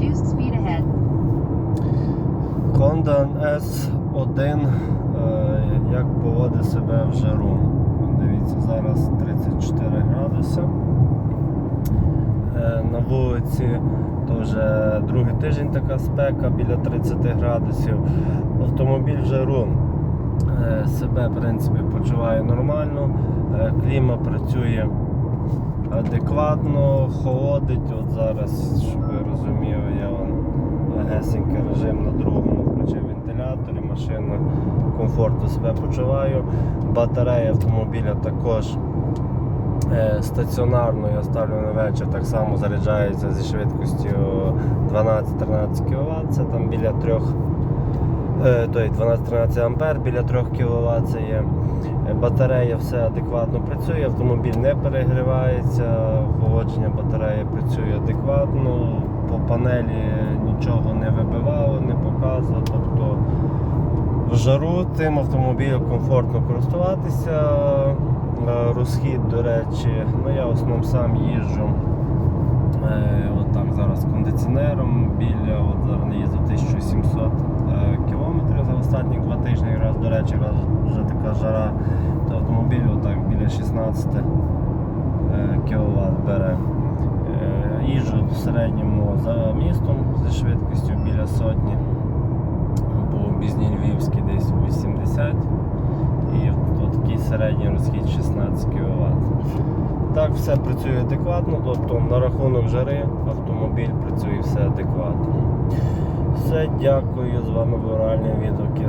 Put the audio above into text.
Reduced speed ahead. Honda S1 е, як поводить себе в жару. Дивіться, зараз 34 градуси. Е, На вулиці то вже другий тиждень така спека біля 30 градусів. Автомобіль в жару е, себе в принципі почуває нормально, кліма працює адекватно, холодить. От зараз, щоб ви розуміли, я вам легесенький режим на другому включив вентилятор і машина комфортно себе почуваю. Батарея автомобіля також е, стаціонарно я ставлю на вечір, так само заряджається зі швидкістю 12-13 кВт, це там біля 3 е, 12-13 ампер, біля 3 кВт це є. Батарея все адекватно працює, автомобіль не перегрівається, охолодження батареї працює адекватно, по панелі нічого не вибивало, не показувало. Тобто в жару тим автомобілем комфортно користуватися. Е, Розхід, до речі, ну я в основному сам їжджу. Е, От там зараз кондиціонером біля, от зараз два. Раз, до речі, раз вже така жара, то автомобіль отак біля 16 кВт бере. Е, Їжджу в середньому за містом зі швидкістю біля сотні. По Бізні Львівській десь 80 і от такий середній розхід 16 кВт. Так, все працює адекватно, тобто на рахунок жари автомобіль працює все адекватно. Все, дякую, з вами був реальний відгуки.